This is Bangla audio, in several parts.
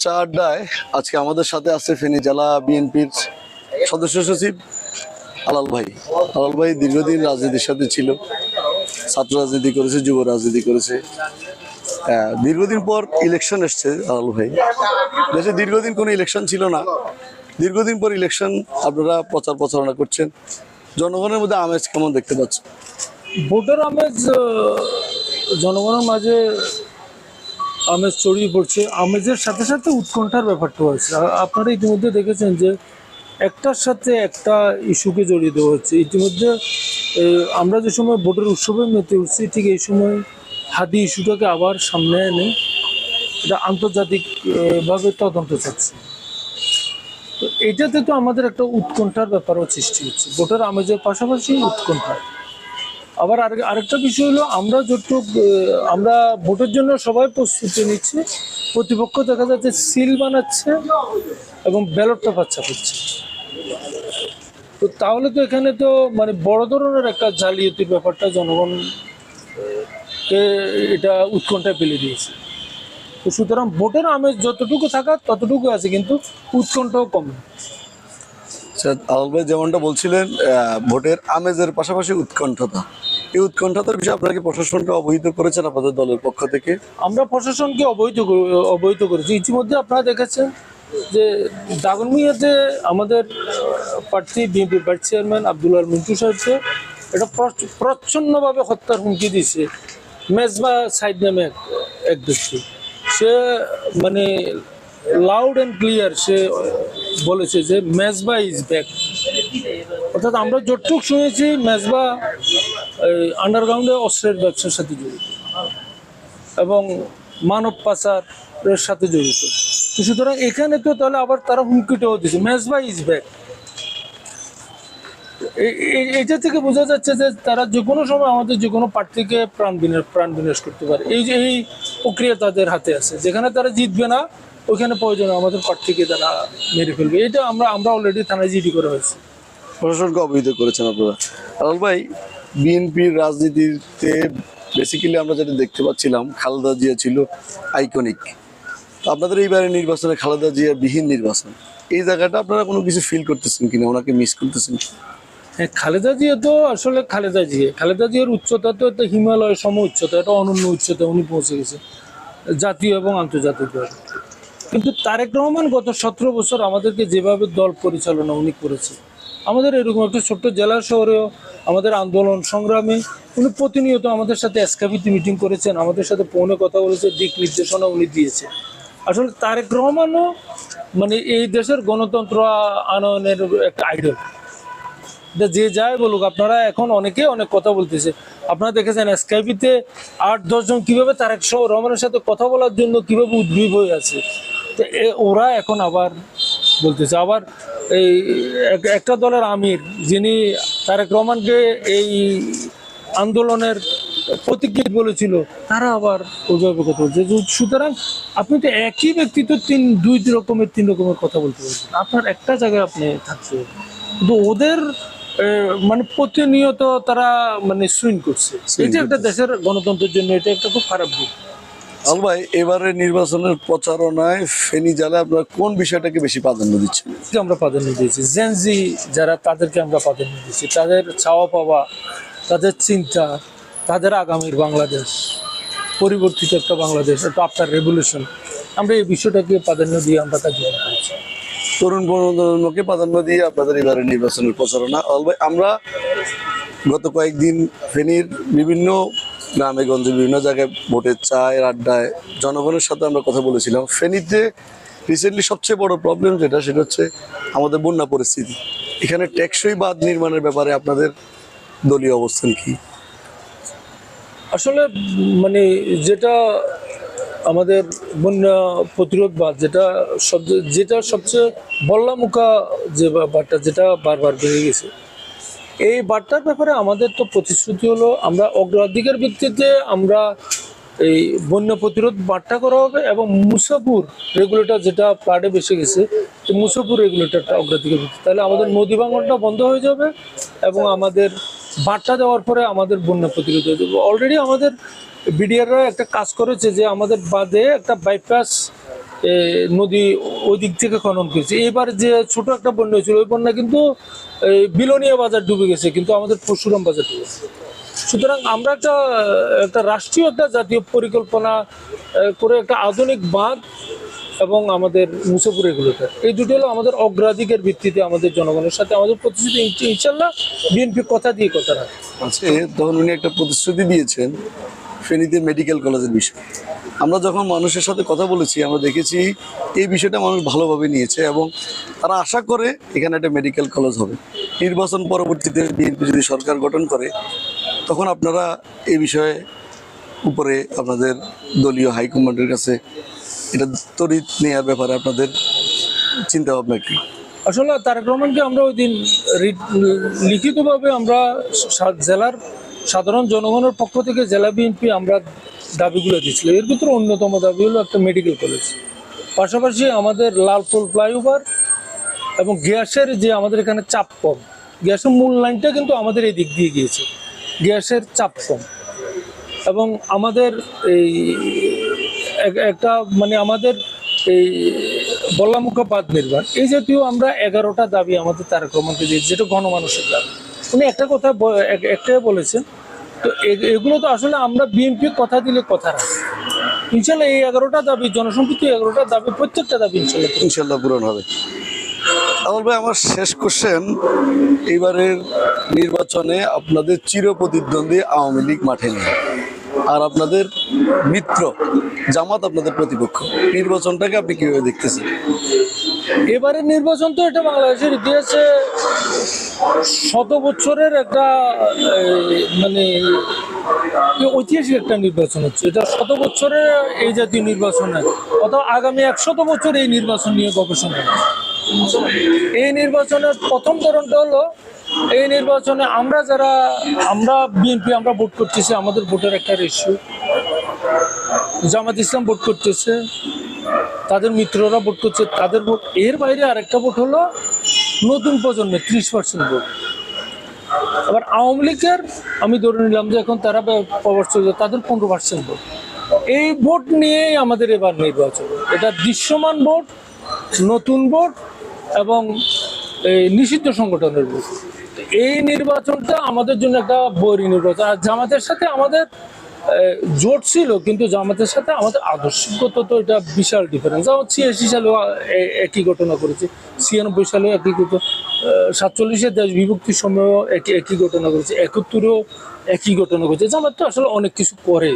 চা আড্ডায় আজকে আমাদের সাথে আছে ফেনী জেলা বিএনপির সদস্য সচিব আলাল ভাই। আলাল ভাই দীর্ঘদিন রাজনীতির সাথে ছিল ছাত্র রাজনীতি করেছে যুব রাজনীতি করেছে। আহ, দীর্ঘদিন পর ইলেকশন এসছে আলাল ভাই। দেশে দীর্ঘদিন কোনো ইলেকশন ছিল না। দীর্ঘদিন পর ইলেকশন আপনারা প্রচার প্রচারণা করছেন। জনগণের মধ্যে আমেজ কেমন দেখতে পাচ্ছেন? ভোটার আমেজ জনগণের মাঝে আমেজ ছড়িয়ে পড়ছে। আমেজের সাথে সাথে উৎকণ্ঠার ব্যাপারটা হয়েছে। আপনারা ইতিমধ্যে দেখেছেন যে একটার সাথে একটা ইস্যুকে জড়িয়ে দেওয়া হচ্ছে। ইতিমধ্যে আমরা যে সময় ভোটের উৎসবে মেতে উঠছি, ঠিক এই সময় হাদি ইস্যুটাকে আবার সামনে এনে এটা আন্তর্জাতিকভাবে তদন্ত চাচ্ছে তো এটাতে তো আমাদের একটা উৎকণ্ঠার ব্যাপারও সৃষ্টি হচ্ছে। ভোটার আমেজের পাশাপাশি উৎকণ্ঠা আবার আরেক আরেকটা বিষয় হলো আমরা যতটুক আমরা ভোটের জন্য সবাই প্রস্তুতি নিচ্ছি। প্রতিপক্ষ দেখা যাচ্ছে সিল বানাচ্ছে এবং ব্যালটটা বাচ্চা করছে। তো তাহলে তো এখানে তো মানে বড় ধরনের একটা জালিয়াতির ব্যাপারটা জনগণকে এটা উৎকণ্ঠায় ফেলে দিয়েছে। তো সুতরাং ভোটের আমেজ যতটুকু থাকা ততটুকু আছে কিন্তু উৎকণ্ঠাও কম। আচ্ছা, আলাল ভাই যেমনটা বলছিলেন ভোটের আমেজের পাশাপাশি উৎকণ্ঠতা। এই উৎকণ্ঠতার বিষয়ে আপনাকে প্রশাসনকে অবহিত করেছেন আপনাদের দলের পক্ষ থেকে? আমরা প্রশাসনকে অবহিত অবহিত করেছি। ইতিমধ্যে আপনারা দেখেছেন যে দাগনমিয়াতে আমাদের প্রার্থী বিএনপি ভাইস চেয়ারম্যান আব্দুল্লাহ মিন্টু সাহেবকে এটা প্রচ- প্রচ্ছন্নভাবে হত্যার হুমকি দিছে মেজবা সাইদ নামে এক ব্যক্তি। সে মানে লাউড অ্যান্ড ক্লিয়ার সে বলেছে যে মেজবা ইজ ব্যাক অর্থাৎ আমরা যতটুক শুনেছি, মেজবা আন্ডারগ্রাউন্ডে অস্ত্রের ব্যবসার সাথে জড়িত। এবং মানব পাচারের সাথে জড়িত। তো সুতরাং এখানে তো তাহলে আবার তারা হুমকিটাও দিচ্ছে। মেজবা ইজ ব্যাক এটা থেকে বোঝা যাচ্ছে যে তারা যে কোনো সময় আমাদের যে কোনো প্রার্থীকে প্রাণ বিনাশ প্রাণ বিনাশ করতে পারে। এই যে, এই প্রক্রিয়া তাদের হাতে আছে। যেখানে তারা জিতবে না, ওইখানে প্রয়োজন আমাদের প্রার্থীকে তারা মেরে ফেলবে। এটা আমরা আমরা অলরেডি থানায় জিডি করা হয়েছে প্রশাসনকে অবহিত করেছেন আপনারা। ভাই বিএনপির রাজনীতিতে বেসিক্যালি আমরা যেটা দেখতে পাচ্ছিলাম, খালেদা জিয়া ছিল আইকনিক আপনাদের এইবারের নির্বাচনে খালেদা জিয়া বিহীন নির্বাচন, এই জায়গাটা আপনারা কোনো কিছু ফিল করতেছেন কিনা? ওনাকে মিস করতেছেন? হ্যাঁ খালেদা জিয়া তো আসলে খালেদা জিয়া। খালেদা জিয়ার উচ্চতা তো একটা হিমালয়ের সম উচ্চতা এটা অনন্য উচ্চতা উনি পৌঁছে গেছে, জাতীয় এবং আন্তর্জাতিক কিন্তু তারেক রহমান গত সতেরো বছর আমাদেরকে যেভাবে দল পরিচালনা উনি করেছে আমাদের এরকম একটা ছোট্ট জেলা শহরেও আমাদের আন্দোলন সংগ্রামে উনি প্রতিনিয়ত আমাদের সাথে এসকাভিতি মিটিং করেছেন, আমাদের সাথে ফোনে কথা বলেছে, দিক নির্দেশনা উনি দিয়েছে। আসলে তারেক রহমানও মানে এই দেশের গণতন্ত্র আনয়নের একটা আইডল যে যায় বলুক, আপনারা এখন অনেকে অনেক কথা বলতেছে। আপনারা দেখেছেন স্কাইপিতে আট দশজন কীভাবে তারেক রহমানের সাথে কথা বলার জন্য কীভাবে উদ্গ্রীব হয়ে আছে। তো ওরা এখন আবার বলতেছে। আবার এই এক- একটা দলের আমির যিনি তারেক রহমানকে এই আন্দোলনের প্রতিক্রিয়া বলেছিল তারা আবার ওইভাবে কথা বলছে যে- সুতরাং আপনি তো একই ব্যক্তি তো তিন দুই রকমের তিন রকমের কথা বলতে পারছেন আপনার একটা জায়গায় আপনি থাকছে কিন্তু ওদের মানে প্রতিনিয়ত তারা মানে সুইং করছে। এটা একটা দেশের গণতন্ত্রের জন্য এটা একটা খুব খারাপ দিক। আলাল ভাই এবারে নির্বাচনের প্রচারণায় ফেনী জেলায় আপনারা কোন বিষয়টাকে বেশি প্রাধান্য দিচ্ছেন? আমরা প্রাধান্য দিয়েছি। জেনজি যারা তাদেরকে আমরা প্রাধান্য দিয়েছি। তাদের চাওয়া পাওয়া তাদের চিন্তা তাদের আগামীর বাংলাদেশ পরিবর্তিত একটা বাংলাদেশ একটা আফটার রেভলিউশন আমরা এই বিষয়টাকে প্রাধান্য দিয়ে আমরা কাজ করেছি। তরুণ প্রজন্মকে প্রাধান্য দিয়ে আপনাদের এবারে নির্বাচনের প্রচারণা। ভাই আমরা গত কয়েকদিন ফেনীর বিভিন্ন গ্রামে গঞ্জে বিভিন্ন জায়গায় ভোটের চায়ের আড্ডায় জনগণের সাথে আমরা কথা বলেছিলাম। ফেনীতে রিসেন্টলি সবচেয়ে বড় প্রবলেম যেটা, সেটা হচ্ছে আমাদের বন্যা পরিস্থিতি। এখানে টেকসই বাঁধ নির্মাণের ব্যাপারে আপনাদের দলীয় অবস্থান কি? আসলে মানে যেটা আমাদের বন্যা প্রতিরোধ বা যেটা সব যেটা সবচেয়ে বল্লামুখা যে ব্যাপারটা, যেটা বারবার বেড়ে গেছে এই বার্তার ব্যাপারে আমাদের তো প্রতিশ্রুতি হলো, আমরা অগ্রাধিকার ভিত্তিতে আমরা এই বন্যা প্রতিরোধ বার্তা করা হবে এবং মুসাফুর রেগুলেটর যেটা প্লাডে বেসে গেছে এই মুসাফুর রেগুলেটরটা অগ্রাধিকার ভিত্তিতে। তাহলে আমাদের নদী ভাঙনটা বন্ধ হয়ে যাবে এবং আমাদের বার্তা দেওয়ার পরে আমাদের বন্যা প্রতিরোধ হয়ে যাবে। অলরেডি আমাদের বিডিআররা একটা কাজ করেছে যে আমাদের বাদে একটা বাইপাস নদী ওই দিক থেকে খনন করেছে। এবার যে ছোট একটা বন্যা হয়েছিল, ওই বন্যা কিন্তু বিলোনিয়া বাজার ডুবে গেছে, কিন্তু আমাদের পরশুরাম বাজার ডুবে গেছে। সুতরাং আমরা একটা একটা রাষ্ট্রীয়, একটা জাতীয় পরিকল্পনা করে একটা আধুনিক বাঁধ এবং আমাদের মুসেপুর রেগুলেটর এই দুটো হলো আমাদের অগ্রাধিকের ভিত্তিতে আমাদের জনগণের সাথে আমাদের প্রতিশ্রুতি ইনশাল্লাহ বিএনপি কথা দিয়ে কথা রাখে আছে তখন উনি একটা প্রতিশ্রুতি দিয়েছেন। ফেনীতে মেডিকেল কলেজের বিষয়। আমরা যখন মানুষের সাথে কথা বলেছি, আমরা দেখেছি এই বিষয়টা মানুষ ভালোভাবে নিয়েছে এবং তারা আশা করে এখানে একটা মেডিকেল কলেজ হবে। নির্বাচন পরবর্তীতে বিএনপি যদি সরকার গঠন করে, তখন আপনারা এই বিষয়ে উপরে আপনাদের দলীয় হাইকমান্ডের কাছে এটা তড়িৎ নেওয়ার ব্যাপারে আপনাদের চিন্তা ভাবনা কি? আসলে তারেক রহমানকে আমরা ওই দিন লিখিতভাবে আমরা জেলার সাধারণ জনগণের পক্ষ থেকে জেলা বিএনপি আমরা দাবিগুলো দিয়েছিল। এর ভিতরে অন্যতম দাবি হলো একটা মেডিকেল কলেজ পাশাপাশি আমাদের লালপুল ফ্লাইওভার এবং গ্যাসের যে আমাদের এখানে চাপ কম, গ্যাসের মূল লাইনটা কিন্তু আমাদের এই দিক দিয়ে গিয়েছে, গ্যাসের চাপ কম। এবং আমাদের এই একটা মানে আমাদের এই বল্লামুখা বাদ নির্মাণ, এই জাতীয় আমরা এগারোটা দাবি আমাদের তারেক রহমানকে দিয়েছি, যেটা গণমানুষের দাবি। উনি একটা কথা এক- একটাই বলেছেন তো এগুলো তো আসলে আমরা বিএনপি কথা দিলে কথা রাখি। ইনশাল্লাহ এই এগারোটা দাবি জনসম্পৃক্ত এগারোটা দাবি প্রত্যেকটা দাবি ইনশাল্লাহ। ইনশাল্লাহ পূরণ হবে। আমল ভাই আমার শেষ কোশ্চেন এইবারের নির্বাচনে আপনাদের চির প্রতিদ্বন্দ্বী আওয়ামী লীগ মাঠে নেই আর আপনাদের মিত্র জামাত আপনাদের প্রতিপক্ষ নির্বাচনটাকে আপনি কীভাবে দেখতেছেন? এবারের নির্বাচন তো এটা বাংলাদেশের ইতিহাসে শত বছরের একটা মানে ঐতিহাসিক একটা নির্বাচন হচ্ছে। এটা শত বছরের এই জাতীয় নির্বাচন অথবা আগামী একশত বছর এই নির্বাচন নিয়ে গবেষণা। এই নির্বাচনের প্রথম ধরনটা হলো, এই নির্বাচনে আমরা যারা, আমরা বিএনপি, আমরা ভোট করতেছি, আমাদের ভোটের একটা রেশিও জামাত ইসলাম ভোট করতেছে, তাদের মিত্ররা ভোট করছে, তাদের ভোট। এর বাইরে আরেকটা ভোট হলো নতুন প্রজন্মের ত্রিশ পার্সেন্ট ভোট। আবার আওয়ামী লীগের, আমি ধরে নিলাম যে এখন তারা প্রবর্তন তাদের পনেরো পার্সেন্ট ভোট। এই ভোট নিয়েই আমাদের এবার নির্বাচন। এটা দৃশ্যমান ভোট, নতুন ভোট এবং এই নিষিদ্ধ সংগঠনের ভোট। এই নির্বাচনটা আমাদের জন্য একটা বৈরী নির্বাচন। আর জামাতের সাথে আমাদের জোট ছিল, কিন্তু জামাতের সাথে আমাদের আদর্শগত তো এটা বিশাল ডিফারেন্স যেমন ছিয়াশি সালেও একই ঘটনা করেছে। ছিয়ানব্বই সালেও একই সাতচল্লিশের দেশ বিভক্তির সময়ও একই একই ঘটনা করেছে। একাত্তরেও একই ঘটনা করেছে। জামাত তো আসলে অনেক কিছু করে।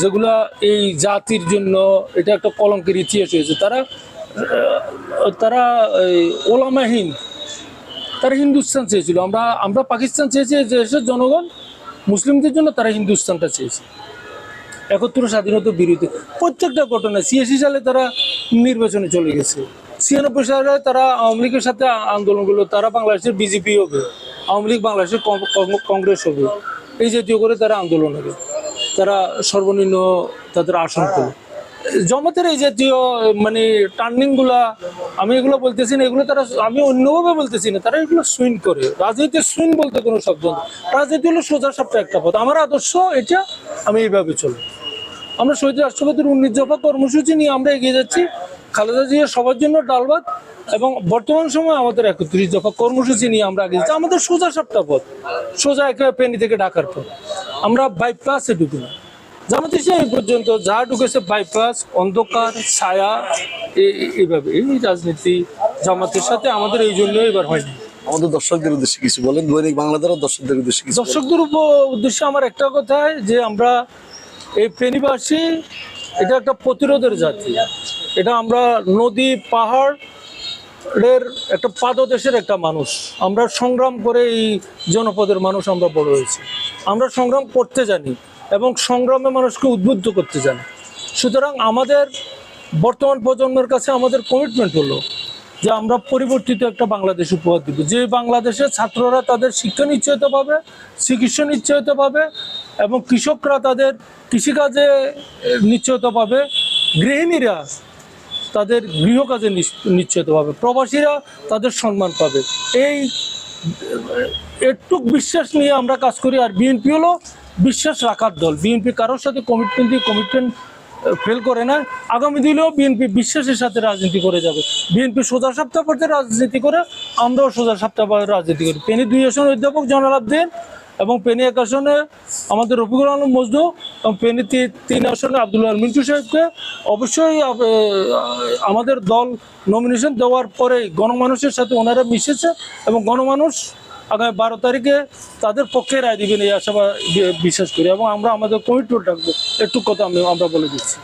যেগুলা এই জাতির জন্য এটা একটা কলঙ্কের ইতিহাস হয়েছে। তারা তারা ওলামাহীন। তারা হিন্দুস্তান চেয়েছিল। আমরা আমরা পাকিস্তান চেয়েছি দেশের জনগণ মুসলিমদের জন্য তারা হিন্দুস্তানটা চেয়েছে। একত্র স্বাধীনতা বিরুদ্ধে প্রত্যেকটা ঘটনা সিএসি সালে তারা নির্বাচনে চলে গেছে। ছিয়ানব্বই সালে তারা আওয়ামী লীগের সাথে আন্দোলনগুলো তারা বাংলাদেশের বিজেপি হবে, আওয়ামী লীগ বাংলাদেশের কংগ্রেস হবে। এই জাতীয় করে তারা আন্দোলন হবে তারা সর্বনিম্ন তাদের আসন পেল। জমাতের এই জাতীয় মানে টার্নিংগুলা, আমি এগুলো বলতেছি না, এগুলো তারা আমি অন্যভাবে বলতেছি না, তারা এগুলো সুইন করে। রাজনীতি সুইন বলতে কোনো শব্দ নেই। রাজনীতি হলো সোজা সাপটা একটা পথ। আমার আদর্শ এটা আমি এইভাবে চলি। আমরা শহীদ রাষ্ট্রপতির উনিশ দফা কর্মসূচি নিয়ে আমরা এগিয়ে যাচ্ছি। খালেদা জিয়া সবার জন্য ডালবাদ এবং বর্তমান সময়ে আমাদের একত্রিশ দফা কর্মসূচি নিয়ে আমরা এগিয়ে যাচ্ছি। আমাদের সোজা সাপটা পথ। সোজা একেবারে পেনি থেকে ডাকার পথ। আমরা বাইপাসে ঢুকি না। জামাত ইসলাম পর্যন্ত যা ঢুকেছে বাইপাস অন্ধকার ছায়া এইভাবে এই রাজনীতি জামাতের সাথে আমাদের এই জন্য এবার হয়নি। আমাদের দর্শকদের উদ্দেশ্যে কিছু বলেন। দৈনিক বাংলাদেশের দর্শকদের উদ্দেশ্যে কিছু। দর্শকদের উদ্দেশ্যে আমার একটা কথাই যে আমরা এই ফেনীবাসী এটা একটা প্রতিরোধের জাতি। এটা আমরা নদী পাহাড় এর একটা পাদদেশের একটা মানুষ। আমরা সংগ্রাম করে এই জনপদের মানুষ আমরা বড় হয়েছি। আমরা সংগ্রাম করতে জানি। এবং সংগ্রামে মানুষকে উদ্বুদ্ধ করতে চান। সুতরাং আমাদের বর্তমান প্রজন্মের কাছে আমাদের কমিটমেন্ট হলো যে আমরা পরিবর্তিত একটা বাংলাদেশ উপহার দিব। যে বাংলাদেশের ছাত্ররা তাদের শিক্ষা নিশ্চয়তা পাবে, চিকিৎসা নিশ্চয়তা পাবে এবং কৃষকরা তাদের কৃষিকাজে নিশ্চয়তা পাবে, গৃহিণীরা তাদের গৃহকাজে নিশ- নিশ্চয়তা পাবে, প্রবাসীরা তাদের সম্মান পাবে। এই একটু বিশ্বাস নিয়ে আমরা কাজ করি আর বিএনপি হলো বিশ্বাস রাখার দল। বিএনপি কারোর সাথে কমিটমেন্ট দিয়ে কমিটমেন্ট ফেল করে না। আগামী দিনেও বিএনপি বিশ্বাসের সাথে রাজনীতি করে যাবে। বিএনপি সোজা সপ্তাহ পর্যায়ে রাজনীতি করে, আমরাও সোজা সপ্তাহ রাজনীতি করি। পেনি দুই আসন অধ্যাপক জনাল জনালাব্দিন এবং পেনি এক আসনে আমাদের রফিকুল আলম মজদু এবং পেনি তিন আসনে আব্দুল্লাহ মিন্টু সাহেবকে। অবশ্যই আমাদের দল নমিনেশন দেওয়ার পরে গণমানুষের সাথে ওনারা মিশেছে এবং গণমানুষ আগামী বারো তারিখে তাদের পক্ষে রায় দিবেন এই আশাবাদ বিশ্বাস করি এবং আমরা আমাদের কমিটমেন্ট রাখব। একটু কথা আমি আমরা বলে দিচ্ছি।